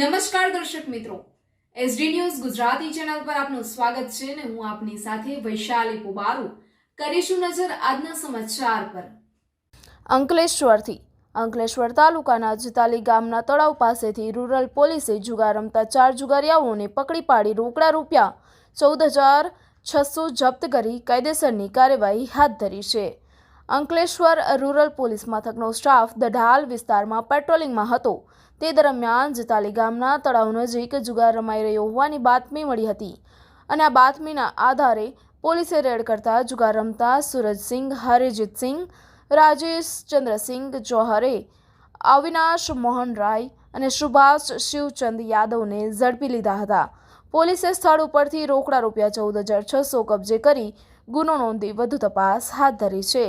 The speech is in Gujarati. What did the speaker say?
નમસ્કાર દર્શક મિત્રો. એસડી ન્યૂઝ ગુજરાતી ચેનલ પર આપનું સ્વાગત છે અને હું આપની સાથે વૈશાલી પુબારુ. કરીશું નજર આજના સમાચાર પર. અંકલેશ્વરથી. અંકલેશ્વર તાલુકાના જતાલી ગામના તળાવ પાસેથી રૂરલ પોલીસે જુગાર રમતા ચાર જુગારીયાઓને પકડી પાડી રોકડા રૂપિયા ચૌદ હજાર છસો જપ્ત કરી કાયદેસરની કાર્યવાહી હાથ ધરી છે. અંકલેશ્વર રૂરલ પોલીસ મથકનો સ્ટાફ દઢાલ વિસ્તારમાં પેટ્રોલિંગમાં હતો. તે દરમિયાન જતાલી ગામના તળાવ નજીક જુગાર રમાઈ રહ્યો હોવાની બાતમી મળી હતી અને આ બાતમીના આધારે પોલીસે રેડ કરતા જુગાર રમતા સુરજસિંહ હરિજીતસિંહ રાજેશ ચંદ્રસિંહ જોહરે અવિનાશ મોહન રાય અને સુભાષ શિવચંદ યાદવને ઝડપી લીધા હતા. પોલીસે સ્થળ ઉપરથી રોકડા રૂપિયા ચૌદ હજાર છસો કબજે કરી ગુનો નોંધી વધુ તપાસ હાથ ધરી છે.